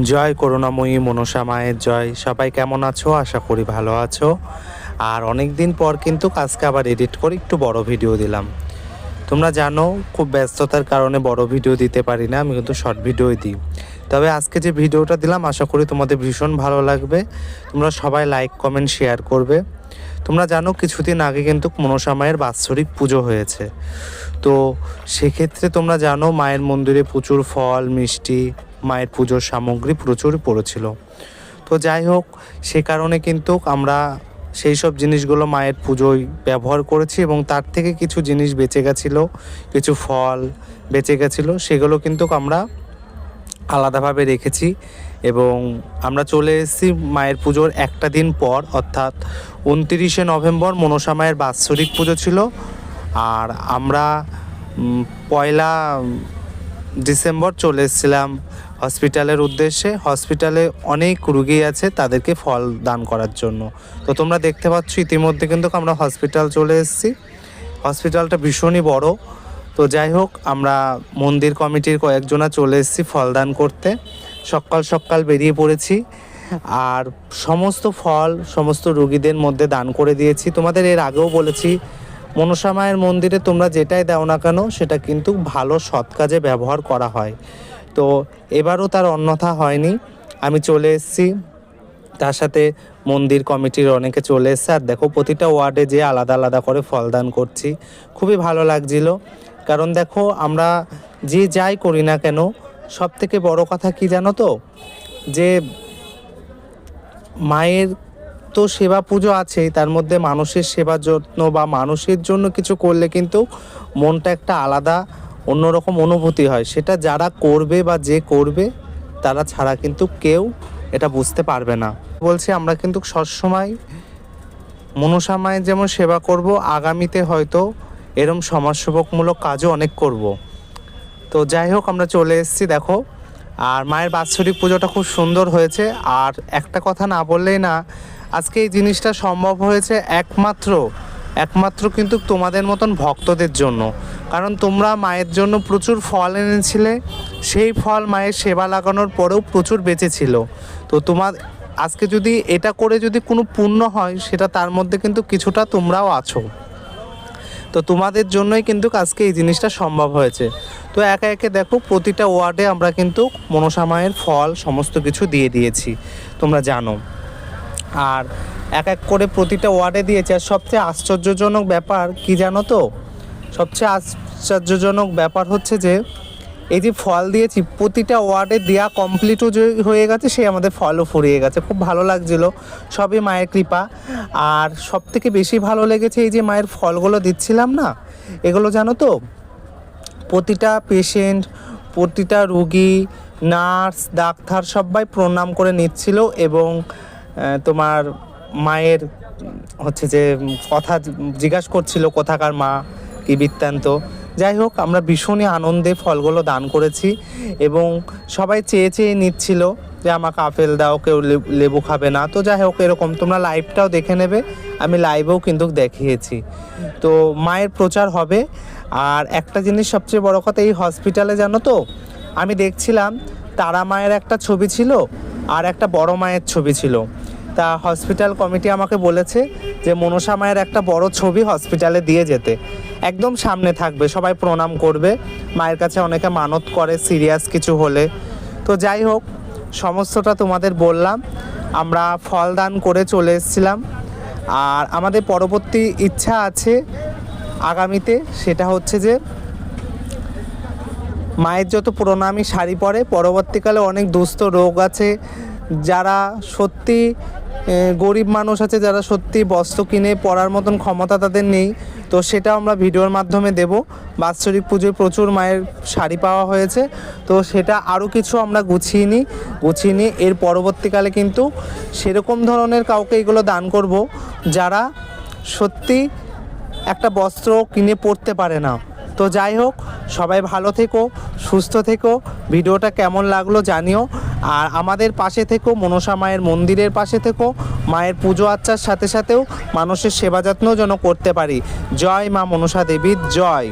জয় করুণাময়ী মনসা মায়ের জয়। সবাই কেমন আছো? আশা করি ভালো আছো। আর অনেক দিন পর কিন্তু আজকে আবার এডিট করে একটু বড় ভিডিও দিলাম। তোমরা জানো, খুব ব্যস্ততার কারণে বড় ভিডিও দিতে পারি না, আমি কিন্তু শর্ট ভিডিওই দিই। তবে আজকে যে ভিডিওটা দিলাম, আশা করি তোমাদের ভীষণ ভালো লাগবে। তোমরা সবাই লাইক কমেন্ট শেয়ার করবে। তোমরা জানো, কিছুদিন আগে কিন্তু মনসা মায়ের বাৎসরিক পুজো হয়েছে। তো সেক্ষেত্রে তোমরা জানো, মায়ের মন্দিরে প্রচুর ফল, মিষ্টি মায়ের পুজোর সামগ্রী প্রচুর পড়েছিল। তো যাই হোক, সে কারণে কিন্তু আমরা সেই সব জিনিসগুলো মায়ের পুজোয় ব্যবহার করেছি এবং তার থেকে কিছু জিনিস বেঁচে গেছিল, কিছু ফল বেঁচে গেছিল, সেগুলো কিন্তু আমরা আলাদাভাবে রেখেছি এবং আমরা চলে এসেছি মায়ের পুজোর একটা দিন পর, অর্থাৎ উনতিরিশে নভেম্বর মনসা মায়ের বাৎসরিক পুজো ছিল। আর আমরা পয়লা ডিসেম্বর চলে এসেছিলাম হসপিটালের উদ্দেশ্যে হসপিটালে অনেক রুগী আছে তাদেরকে ফল দান করার জন্য। তো তোমরা দেখতে পাচ্ছ ইতিমধ্যে কিন্তু আমরা হসপিটাল চলে এসেছি। হসপিটালটা ভীষণই বড়। তো যাই হোক, আমরা মন্দির কমিটির কয়েকজনা চলে এসেছি ফলদান করতে। সকাল সকাল বেরিয়ে পড়েছি। আর সমস্ত ফল, সমস্ত রুগীদের মধ্যে দান করে দিয়েছি। তোমাদের এর আগেও বলেছি, মনসা মায়ের মন্দিরে তোমরা যেটাই দাও না কেন, সেটা কিন্তু ভালো, সৎ কাজে ব্যবহার করা হয়। তো এবারও তার অন্যথা হয়নি। আমি চলে এসেছি। তার সাথে মন্দির কমিটির অনেকে চলে এসছে। আর দেখো, প্রতিটা ওয়ার্ডে যে আলাদা আলাদা করে ফলদান করছি। খুবই ভালো লাগছিল। কারণ দেখো, আমরা যে যাই করি না কেন সব থেকে বড় কথা কি জানো তো? যে মায়ের তো সেবা পুজো আছেই, তার মধ্যে মানুষের সেবা যত্ন বা মানুষের জন্য কিছু করলে কিন্তু মনটা একটা আলাদা অন্যরকম অনুভূতি হয়। সেটা যারা করবে বা যে করবে, তারা ছাড়া কিন্তু কেউ এটা বুঝতে পারবে না। বলছি, আমরা কিন্তু সবসময় মনসা মায়ের যেমন সেবা করব, আগামীতে হয়তো এরম সমাজসেবকমূলক কাজও অনেক করব। তো যাই হোক, আমরা চলে এসেছি, দেখো। আর মায়ের বাৎসরিক পুজোটা খুব সুন্দর হয়েছে। আর একটা কথা না বললেই না, আজকে এই জিনিসটা সম্ভব হয়েছে একমাত্র একমাত্র কিন্তু তোমাদের মতন ভক্তদের জন্য। কারণ তোমরা মায়ের জন্য প্রচুর ফল এনেছিলে, সেই ফল মায়ের সেবা লাগানোর পরেও প্রচুর বেঁচেছিল। তো তোমার, আজকে যদি এটা করে যদি কোনো পুণ্য হয়, সেটা তার মধ্যে কিন্তু কিছুটা তোমরাও আছো। তো তোমাদের জন্যই কিন্তু আজকে এই জিনিসটা সম্ভব হয়েছে। তো একে একে দেখো, প্রতিটা ওয়ার্ডে আমরা কিন্তু মনসামায়ের ফল সমস্ত কিছু দিয়ে দিয়েছি। তোমরা জানো। আর এক এক করে প্রতিটা ওয়ার্ডে দিয়েছি। আর সবচেয়ে আশ্চর্যজনক ব্যাপার কি জানো তো? সবচেয়ে আশ্চর্যজনক ব্যাপার হচ্ছে যে, এই যে ফল দিয়েছি, প্রতিটা ওয়ার্ডে দেওয়া কমপ্লিটও হয়ে গেছে সে আমাদের ফলও ফুরিয়ে গেছে। খুব ভালো লাগছিল, সবই মায়ের কৃপা। আর সব থেকে বেশি ভালো লেগেছে এই যে মায়ের ফলগুলো দিচ্ছিলাম না, এগুলো জানো তো? প্রতিটা পেশেন্ট প্রতিটা রুগী, নার্স, ডাক্তার সবাই প্রণাম করে নিচ্ছিল এবং তোমার মায়ের হচ্ছে যে কথা জিজ্ঞাসা করছিল, কোথাকার মা, কি বৃত্তান্ত। যাই হোক, আমরা ভীষণই আনন্দে ফলগুলো দান করেছি এবং সবাই চেয়ে চেয়ে নিচ্ছিল যে আমাকে আপেল দাও, কেউ লেবু খাবে না। তো যাই হোক, এরকম তোমরা লাইভটাও দেখে নেবে, আমি লাইভেও কিন্তু দেখিয়েছি। তো মায়ের প্রচার হবে। আর একটা জিনিস সবচেয়ে বড় কথা, এই হসপিটালে জানো তো, আমি দেখছিলাম তারা মায়ের একটা ছবি ছিল আর একটা বড় মায়ের ছবি ছিল। তা হসপিটাল কমিটি আমাকে বলেছে যে, মনসা মায়ের একটা বড় ছবি হসপিটালে দিয়ে যেতে। একদম সামনে থাকবে, সবাই প্রণাম করবে। মায়ের কাছে অনেকে মানত করে সিরিয়াস কিছু হলে। তো যাই হোক, সমস্তটা তোমাদের বললাম। আমরা ফল দান করে চলে এসেছিলাম। আর আমাদের পরবর্তী ইচ্ছা আছে আগামীতে, সেটা হচ্ছে যে মায়ের যত প্রণামী শাড়ি পরে, পরবর্তীকালে অনেক দুস্থ রোগ আছে। যারা সত্যি গরিব মানুষ আছে, যারা সত্যি বস্ত্র কিনে পরার মতন ক্ষমতা তাদের নেই। তো সেটা আমরা ভিডিওর মাধ্যমে দেব। বাৎসরিক পুজোয় প্রচুর মায়ের শাড়ি পাওয়া হয়েছে। তো সেটা আরও কিছু আমরা গুছিয়ে নিই গুছিয়ে নিই। এর পরবর্তীকালে কিন্তু সেরকম ধরনের কাউকে এগুলো দান করব যারা সত্যি একটা বস্ত্র কিনে পরতে পারে না। তো যাই হোক, সবাই ভালো থেকো। সুস্থ থেকো। ভিডিওটা কেমন লাগল জানিও। আর আমাদের পাশে থেকো, মনসা মায়ের মন্দিরের পাশে থেকো। মায়ের পুজো আচ্চার সাথে সাথেও মানুষের সেবা যত্নও যেন করতে পারি। জয় মা মনসা দেবীর জয়।